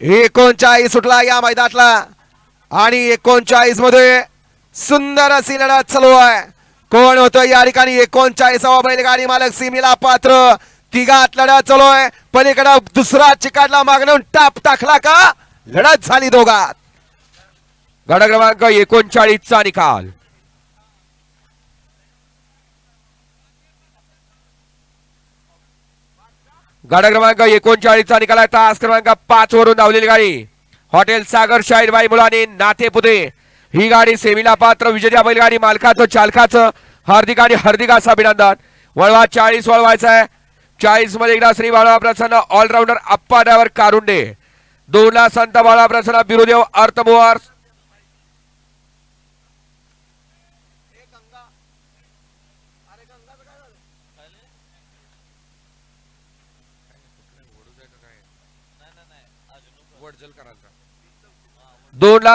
एकोणचाळीस सुटला या मैदानातला. आणि एकोणचाळीसमध्ये सुंदर अशी लढत चालू आहे. कोण होतं या ठिकाणी? एकोणचाळीसावा बैलगाडी मालक सीमेला पात्र. तिघात लढत चालू आहे. पलीकडे दुसरा चिकाडला मागणून टाप टाकला का? लढत झाली दोघात. गड क्रमांक एकोणचाळीसचा निकाल. गाडा क्रमांक एकोणचाळीसचा निकाल आहे तास क्रमांक पाच वरून धावलेली गाडी. हॉटेल सागर शाहीरबाई मुलाने नाते पुते. ही गाडी सेमीला पात्र विजेत्या बैलगाडी मालकाचं चालकाचं हार्दिक आणि हार्दिकाचं अभिनंदन. वळवा चाळीस वळवायचा आहे. चाळीसमध्ये एकदा श्री बाळा प्रसन्न ऑलराऊंडर अप्पा ड्रायव्हर कारुंडे. दोनला संत बाळा प्रसन्न बिरुदेव अर्थमोहार. दोन लाख